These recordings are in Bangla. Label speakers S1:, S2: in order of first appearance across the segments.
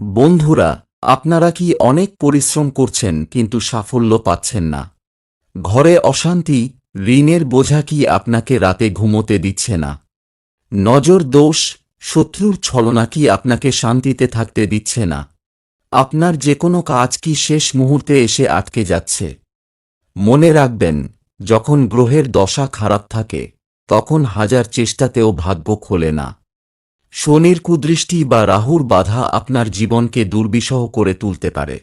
S1: বন্ধুরা, আপনারা কি অনেক পরিশ্রম করছেন কিন্তু সাফল্য পাচ্ছেন না? ঘরে অশান্তি, ঋণের বোঝা কি আপনাকে রাতে ঘুমোতে দিচ্ছে না? নজর দোষ, শত্রুর ছলনা কি আপনাকে শান্তিতে থাকতে দিচ্ছে না? আপনার যে কোনো কাজ কি শেষ মুহূর্তে এসে আটকে যাচ্ছে? মনে রাখবেন, যখন গ্রহের দশা খারাপ থাকে, তখন হাজার চেষ্টাতেও ভাগ্য খোলে না। শনির কুদৃষ্টি বা রাহুর বাধা আপনার জীবনকে দুর্বিষহ করে তুলতে পারে।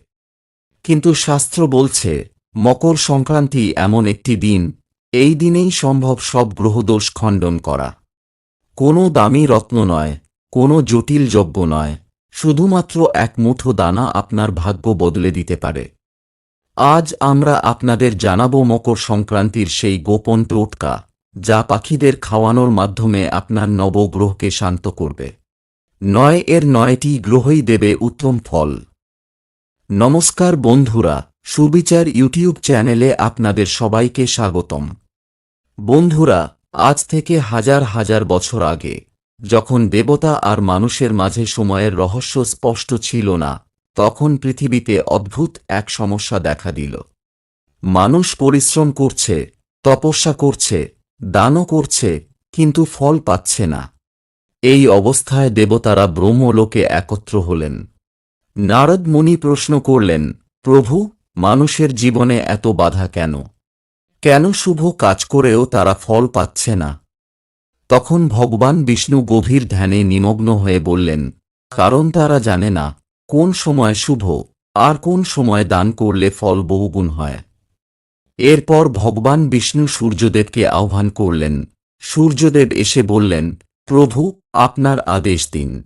S1: কিন্তু শাস্ত্র বলছে, মকর সংক্রান্তি এমন একটি দিন, এই দিনেই সম্ভব সব গ্রহদোষ খণ্ডন করা। কোনো দামি রত্ন নয়, কোনো জটিল যজ্ঞ নয়, শুধুমাত্র এক মুঠো দানা আপনার ভাগ্য বদলে দিতে পারে। আজ আমরা আপনাদের জানাব মকর সংক্রান্তির সেই গোপন টোটকা। যা পাখিদের খাওয়ানোর মাধ্যমে আপনার নবগ্রহকে শান্ত করবে। নয় এর নয়টি গ্রহই দেবে উত্তম ফল। নমস্কার বন্ধুরা, সুবিচার ইউটিউব চ্যানেলে আপনাদের সবাইকে স্বাগতম। বন্ধুরা, আজ থেকে হাজার হাজার বছর আগে, যখন দেবতা আর মানুষের মাঝে সময়ের রহস্য স্পষ্ট ছিল না, তখন পৃথিবীতে অদ্ভুত এক সমস্যা দেখা দিল। মানুষ পরিশ্রম করছে, তপস্যা করছে দানও করছে, কিন্তু ফল পাচ্ছে না। এই অবস্থায় দেবতারা ব্রহ্মলোকে একত্র হলেন। নারদ মুনি প্রশ্ন করলেন, প্রভু, মানুষের জীবনে এত বাধা কেন? কেন শুভ কাজ করেও তারা ফল পাচ্ছে না? তখন ভগবান বিষ্ণু গভীর ধ্যানে নিমগ্ন হয়ে বললেন, কারণ তারা জানে না কোন সময় শুভ আর কোন সময় দান করলে ফল বহুগুণ হয়। এরপর ভগবান বিষ্ণু সূর্যদেবকে আহ্বান করলেন। সূর্যদেব এসে বললেন, প্রভু, আপনার আদেশ দিন।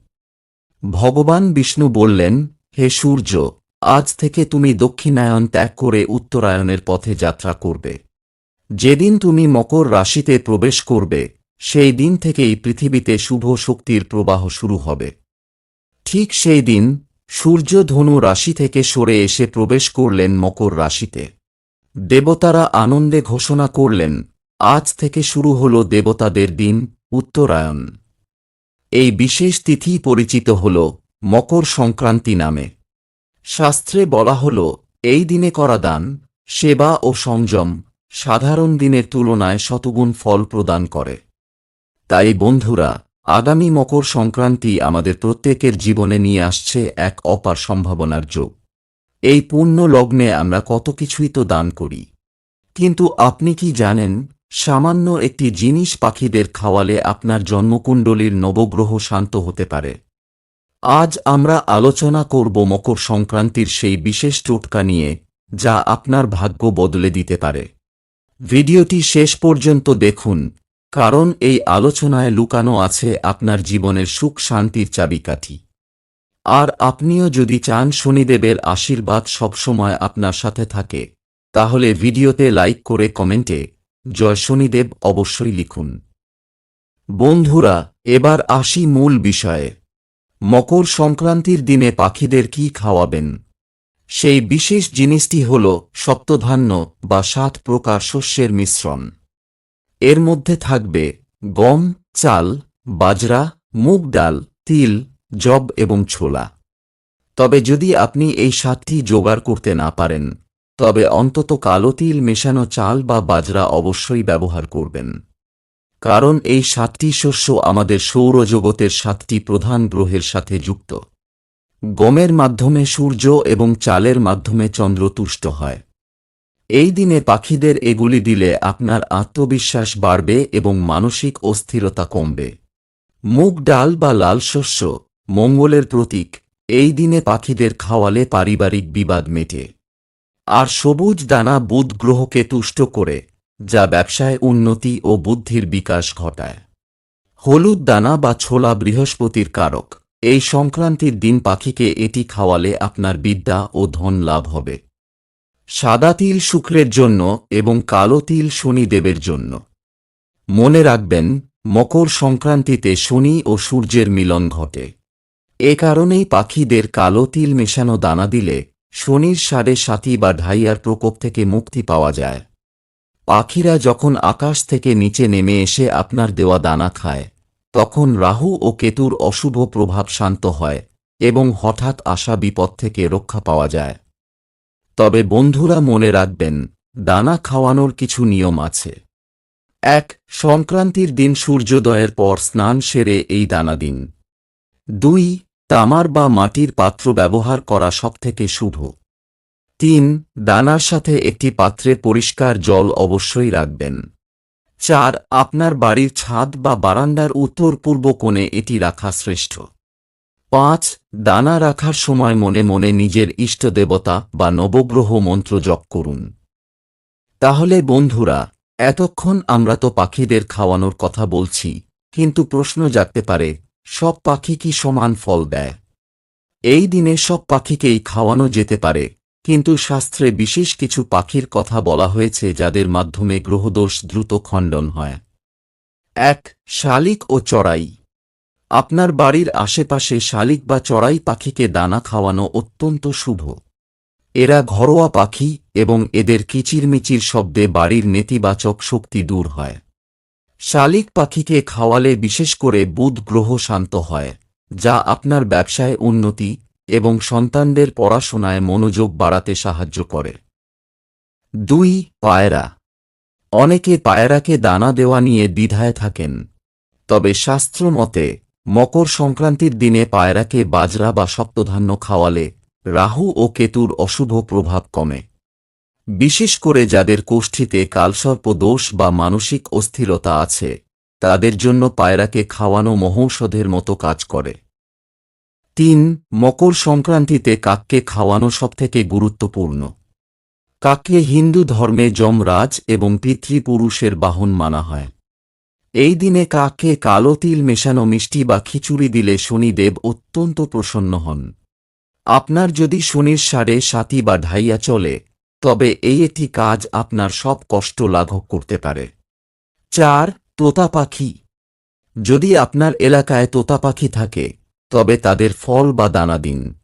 S1: ভগবান বিষ্ণু বললেন, হে সূর্য, আজ থেকে তুমি দক্ষিণায়ন ত্যাগ করে উত্তরায়ণের পথে যাত্রা করবে। যেদিন তুমি মকর রাশিতে প্রবেশ করবে, সেই দিন থেকেই পৃথিবীতে শুভ শক্তির প্রবাহ শুরু হবে। ঠিক সেই দিন সূর্য ধনু রাশি থেকে সরে এসে প্রবেশ করলেন মকর রাশিতে। দেবতারা আনন্দে ঘোষণা করলেন, আজ থেকে শুরু হল দেবতাদের দিন, উত্তরায়ণ। এই বিশেষ তিথি পরিচিত হল মকর সংক্রান্তি নামে। শাস্ত্রে বলা হল, এই দিনে করা দান, সেবা ও সংযম, সাধারণ দিনের তুলনায় শতগুণ ফল প্রদান করে। তাই বন্ধুরা, আগামী মকর সংক্রান্তি আমাদের প্রত্যেকের জীবনে নিয়ে আসছে এক অপার সম্ভাবনার যোগ। এই পূর্ণ লগ্নে আমরা কত কিছুই তো দান করি। কিন্তু আপনি কি জানেন, সামান্য একটি জিনিস পাখিদের খাওয়ালে আপনার জন্মকুণ্ডলীর নবগ্রহ শান্ত হতে পারে। আজ আমরা আলোচনা করব মকর সংক্রান্তির সেই বিশেষ টোটকা নিয়ে, যা আপনার ভাগ্য বদলে দিতে পারে। ভিডিওটি শেষ পর্যন্ত দেখুন, কারণ এই আলোচনায় লুকানো আছে আপনার জীবনের সুখ শান্তির চাবিকাঠি। আর আপনিও যদি চান শনিদেবের আশীর্বাদ সবসময় আপনার সাথে থাকে, তাহলে ভিডিওতে লাইক করে কমেন্টে জয় শনিদেব অবশ্যই লিখুন। বন্ধুরা, এবার আসি মূল বিষয়ে। মকর সংক্রান্তির দিনে পাখিদের কি খাওয়াবেন? সেই বিশেষ জিনিসটি হল সপ্তধান্য বা সাত প্রকার শস্যের মিশ্রণ। এর মধ্যে থাকবে গম, চাল, বাজরা, মুগ ডাল, তিল জব এবং ছোলা। তবে যদি আপনি এই সাতটি জোগাড় করতে না পারেন, তবে অন্তত কালো তিল মেশানো চাল বা বাজরা অবশ্যই ব্যবহার করবেন। কারণ এই সাতটি শস্য আমাদের সৌরজগতের সাতটি প্রধান গ্রহের সাথে যুক্ত। গমের মাধ্যমে সূর্য এবং চালের মাধ্যমে চন্দ্র তুষ্ট হয়। এই দিনে পাখিদের এগুলি দিলে আপনার আত্মবিশ্বাস বাড়বে এবং মানসিক অস্থিরতা কমবে। মুগ ডাল বা লাল শস্য মঙ্গলের প্রতীক, এই দিনে পাখিদের খাওয়ালে পারিবারিক বিবাদ মেটে। আর সবুজ দানা বুধ গ্রহকে তুষ্ট করে, যা ব্যবসায় উন্নতি ও বুদ্ধির বিকাশ ঘটায়। হলুদ দানা বা ছোলা বৃহস্পতির কারক, এই সংক্রান্তির দিন পাখিকে এটি খাওয়ালে আপনার বিদ্যা ও ধন লাভ হবে। সাদা তিল শুক্রের জন্য এবং কালো তিল শনিদেবের জন্য। মনে রাখবেন, মকর সংক্রান্তিতে শনি ও সূর্যের মিলন ঘটে। এ কারণেই পাখিদের কালো তিল মেশানো দানা দিলে শনির সাড়ে সাতি বা ঢাইয়ার প্রকোপ থেকে মুক্তি পাওয়া যায়। পাখিরা যখন আকাশ থেকে নিচে নেমে এসে আপনার দেওয়া দানা খায়, তখন রাহু ও কেতুর অশুভ প্রভাব শান্ত হয় এবং হঠাৎ আসা বিপদ থেকে রক্ষা পাওয়া যায়। তবে বন্ধুরা মনে রাখবেন, দানা খাওয়ানোর কিছু নিয়ম আছে। এক, সংক্রান্তির দিন সূর্যোদয়ের পর স্নান সেরে এই দানা দিন। দুই তামার বা মাটির পাত্র ব্যবহার করা সবথেকে শুভ। তিন, দানার সাথে একটি পাত্রে পরিষ্কার জল অবশ্যই রাখবেন। চার, আপনার বাড়ির ছাদ বা বারান্দার উত্তর পূর্ব কোণে এটি রাখা শ্রেষ্ঠ। পাঁচ, দানা রাখার সময় মনে মনে নিজের ইষ্ট দেবতা বা নবগ্রহ মন্ত্র জপ করুন। তাহলে বন্ধুরা, এতক্ষণ আমরা তো পাখিদের খাওয়ানোর কথা বলছি, কিন্তু প্রশ্ন জাগতে পারে সব পাখি কি সমান ফল দেয়? এই দিনে সব পাখিকেই খাওয়ানো যেতে পারে, কিন্তু শাস্ত্রে বিশেষ কিছু পাখির কথা বলা হয়েছে যাদের মাধ্যমে গ্রহদোষ দ্রুত খণ্ডন হয়। এক, শালিক ও চড়াই। আপনার বাড়ির আশেপাশে শালিক বা চড়াই পাখিকে দানা খাওয়ানো অত্যন্ত শুভ। এরা ঘরোয়া পাখি এবং এদের কিচিরমিচির শব্দে বাড়ির নেতিবাচক শক্তি দূর হয়। শালিক পাখিকে খাওয়ালে বিশেষ করে বুধ গ্রহ শান্ত হয়, যা আপনার ব্যবসায় উন্নতি এবং সন্তানদের পড়াশোনায় মনোযোগ বাড়াতে সাহায্য করে। দুই, পায়রা। অনেকে পায়রাকে দানা দেওয়া নিয়ে দ্বিধায় থাকেন, তবে শাস্ত্র মতে, মকর সংক্রান্তির দিনে পায়রাকে বাজরা বা সপ্তধান্য খাওয়ালে রাহু ও কেতুর অশুভ প্রভাব কমে। বিশেষ করে যাদের কোষ্ঠীতে কালসর্প দোষ বা মানসিক অস্থিরতা আছে, তাদের জন্য পায়রাকে খাওয়ানো মহৌষধের মতো কাজ করে। তিন, মকর সংক্রান্তিতে কাককে খাওয়ানো সবথেকে গুরুত্বপূর্ণ। কাককে হিন্দু ধর্মে যমরাজ এবং পিতৃপুরুষের বাহন মানা হয়। এই দিনে কাককে কালো তিল মেশানো মিষ্টি বা খিচুড়ি দিলে শনিদেব অত্যন্ত প্রসন্ন হন। আপনার যদি শনির সাড়ে সাতি বা ঢাইয়া চলে তবে এই একটি কাজ আপনার সব কষ্ট লাঘব করতে পারে। চার, তোতা পাখি। যদি আপনার এলাকায় তোতা পাখি থাকে, তবে তাদের ফল বা দানা দিন।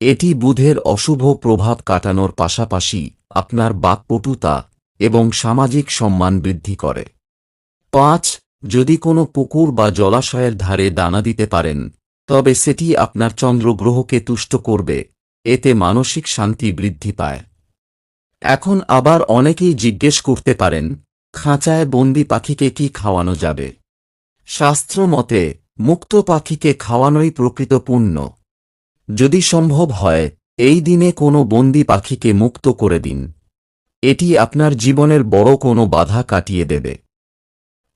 S1: এটি বুধের অশুভ প্রভাব কাটানোর পাশাপাশি আপনার বাকপটুতা এবং সামাজিক সম্মান বৃদ্ধি করে। পাঁচ, যদি কোনো পুকুর বা জলাশয়ের ধারে দানা দিতে পারেন, তবে সেটি আপনার চন্দ্রগ্রহকে তুষ্ট করবে, এতে মানসিক শান্তি বৃদ্ধি পায়। এখন আবার অনেকেই জিজ্ঞেস করতে পারেন, খাঁচায় বন্দি পাখিকে কি খাওয়ানো যাবে? শাস্ত্র মতে, মুক্ত পাখিকে খাওয়ানোই প্রকৃত পুণ্য। যদি সম্ভব হয়, এই দিনে কোনো বন্দি পাখিকে মুক্ত করে দিন। এটি আপনার জীবনের বড় কোনো বাধা কাটিয়ে দেবে।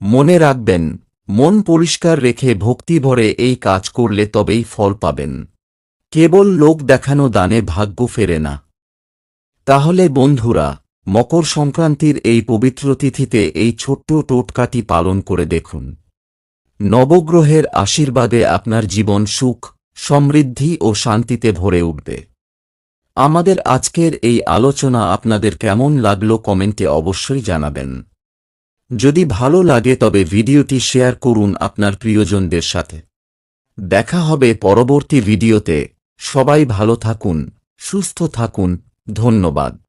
S1: মনে রাখবেন, মন পরিষ্কার রেখে ভক্তি ভরে এই কাজ করলে তবেই ফল পাবেন। কেবল লোক দেখানো দানে ভাগ্য ফেরে না। তাহলে বন্ধুরা, মকর সংক্রান্তির এই পবিত্র তিথিতে এই ছোট্ট টোটকাটি পালন করে দেখুন। নবগ্রহের আশীর্বাদে আপনার জীবন সুখ, সমৃদ্ধি ও শান্তিতে ভরে উঠবে। আমাদের আজকের এই আলোচনা আপনাদের কেমন লাগল কমেন্টে অবশ্যই জানাবেন। যদি ভালো লাগে তবে ভিডিওটি শেয়ার করুন আপনার প্রিয়জনদের সাথে। দেখা হবে পরবর্তী ভিডিওতে। সবাই ভালো থাকুন, সুস্থ থাকুন। ধন্যবাদ।